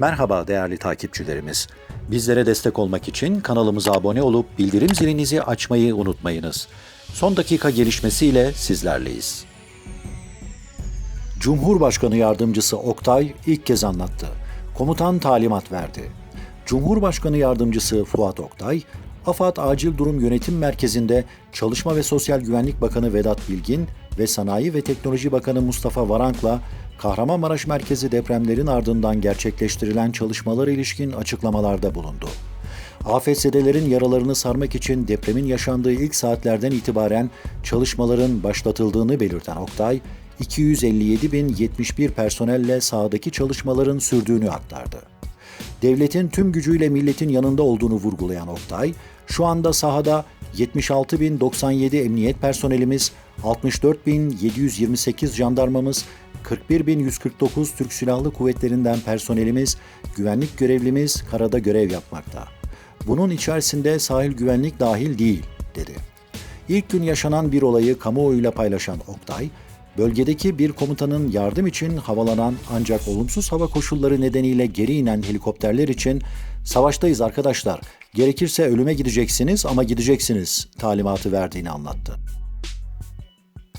Merhaba değerli takipçilerimiz. Bizlere destek olmak için kanalımıza abone olup bildirim zilinizi açmayı unutmayınız. Son dakika gelişmesiyle sizlerleyiz. Cumhurbaşkanı Yardımcısı Oktay ilk kez anlattı. Komutan talimat verdi. Cumhurbaşkanı Yardımcısı Fuat Oktay, AFAD Acil Durum Yönetim Merkezi'nde Çalışma ve Sosyal Güvenlik Bakanı Vedat Bilgin ve Sanayi ve Teknoloji Bakanı Mustafa Varank'la Kahramanmaraş merkezi depremlerin ardından gerçekleştirilen çalışmalara ilişkin açıklamalarda bulundu. AFS'delerin yaralarını sarmak için depremin yaşandığı ilk saatlerden itibaren çalışmaların başlatıldığını belirten Oktay, 257.071 personelle sahadaki çalışmaların sürdüğünü aktardı. Devletin tüm gücüyle milletin yanında olduğunu vurgulayan Oktay, şu anda sahada 76.097 emniyet personelimiz, 64.728 jandarmamız, 41.149 Türk Silahlı Kuvvetlerinden personelimiz, güvenlik görevlimiz karada görev yapmakta. Bunun içerisinde sahil güvenlik dahil değil, dedi. İlk gün yaşanan bir olayı kamuoyuyla paylaşan Oktay, bölgedeki bir komutanın yardım için havalanan ancak olumsuz hava koşulları nedeniyle geri inen helikopterler için savaştayız arkadaşlar, gerekirse ölüme gideceksiniz ama gideceksiniz talimatı verdiğini anlattı.